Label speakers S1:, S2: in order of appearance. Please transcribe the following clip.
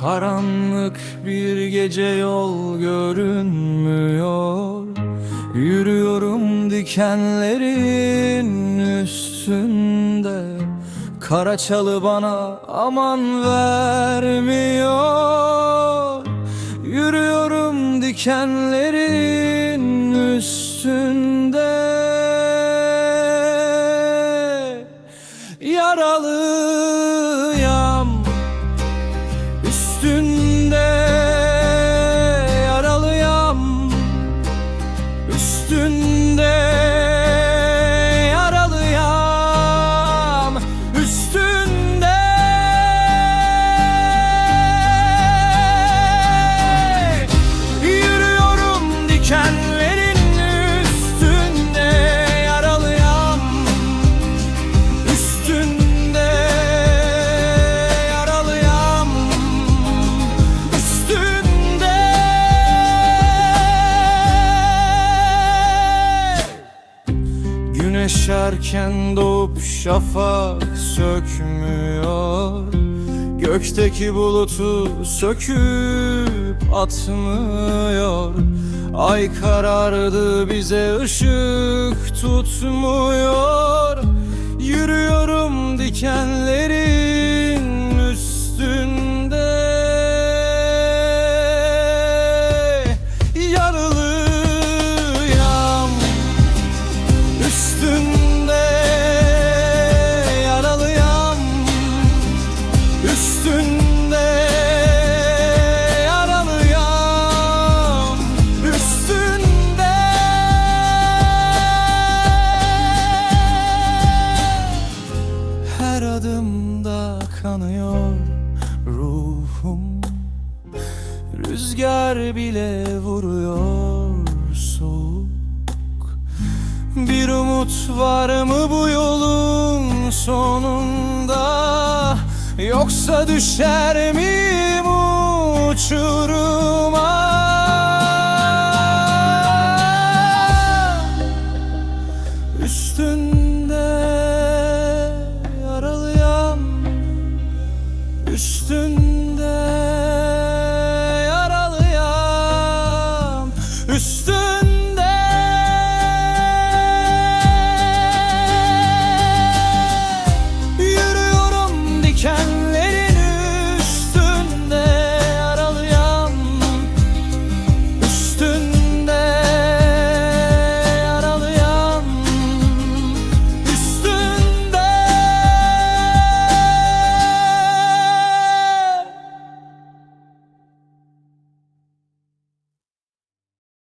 S1: Karanlık bir gece yol görünmüyor. Yürüyorum dikenlerin üstünde. Kara çalı bana aman vermiyor. Yürüyorum dikenlerin üstünde. Yaralıyam Üstünde yaralıyam. Üstünde Güneş erken doğup şafak sökmüyor. Gökteki bulutu söküp atmıyor. Ay karardı bize ışık tutmuyor. Yürüyorum dikenlerin Rüzgar bile vuruyor soğuk. Bir umut var mı bu yolun sonunda? Yoksa düşer miyim uçuruma? Üstünde yaralıyam Üstünde